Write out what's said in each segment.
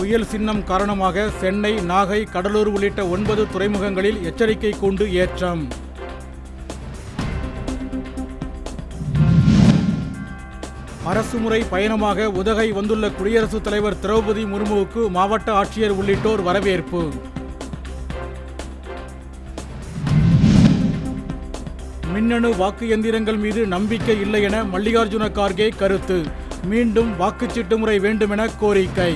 புயல் சின்னம் காரணமாக சென்னை நாகை கடலூர் உள்ளிட்ட ஒன்பது துறைமுகங்களில் எச்சரிக்கை கூண்டு ஏற்றம். அரசுமுறை பயணமாக உதகை வந்துள்ள குடியரசுத் தலைவர் திரௌபதி முர்முவுக்கு மாவட்ட ஆட்சியர் உள்ளிட்டோர் வரவேற்பு. மின்னணு வாக்கு எந்திரங்கள் மீது நம்பிக்கை இல்லை என மல்லிகார்ஜுன கார்கே கருத்து. மீண்டும் வாக்குச்சீட்டு முறை வேண்டுமென கோரிக்கை.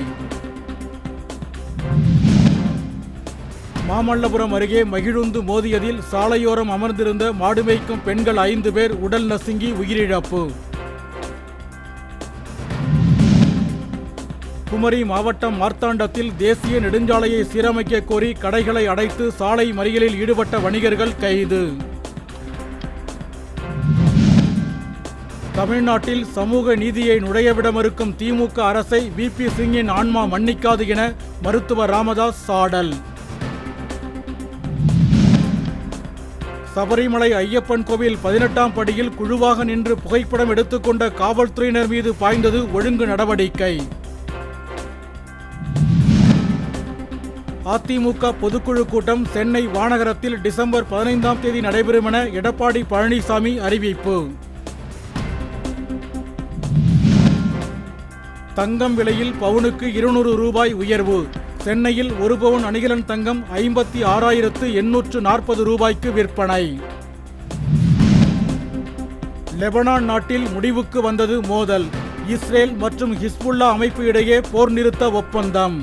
மாமல்லபுரம் அருகே மகிழுந்து மோதியதில் சாலையோரம் அமர்ந்திருந்த மாடு மேய்க்கும் பெண்கள் ஐந்து பேர் உடல் நசுங்கி உயிரிழப்பு. குமரி மாவட்டம் மார்த்தாண்டத்தில் தேசிய நெடுஞ்சாலையை சீரமைக்க கோரி கடைகளை அடைத்து சாலை மறியலில் ஈடுபட்ட வணிகர்கள் கைது. தமிழ்நாட்டில் சமூக நீதியை நுழையவிட மறுக்கும் திமுக அரசை விபி சிங்கின் ஆன்மா மன்னிக்காது என மருத்துவர் ராமதாஸ் சாடல். சபரிமலை ஐயப்பன் கோவில் பதினெட்டாம் படியில் குழுவாக நின்று புகைப்படம் எடுத்துக்கொண்ட காவல்துறையினர் மீது பாய்ந்தது ஒழுங்கு நடவடிக்கை. அதிமுக பொதுக்குழு கூட்டம் சென்னை வானகரத்தில் டிசம்பர் பதினைந்தாம் தேதி நடைபெறும் என எடப்பாடி பழனிசாமி அறிவிப்பு. தங்கம் விலையில் பவுனுக்கு இருநூறு ரூபாய் உயர்வு. சென்னையில் ஒரு பவுன் அணிகலன் தங்கம் ஐம்பத்தி ஆறாயிரத்து எண்ணூற்று நாற்பது ரூபாய்க்கு விற்பனை. லெபனான் நாட்டில் முடிவுக்கு வந்தது மோதல். இஸ்ரேல் மற்றும் ஹிஸ்புல்லா அமைப்பு இடையே போர் நிறுத்த ஒப்பந்தம்.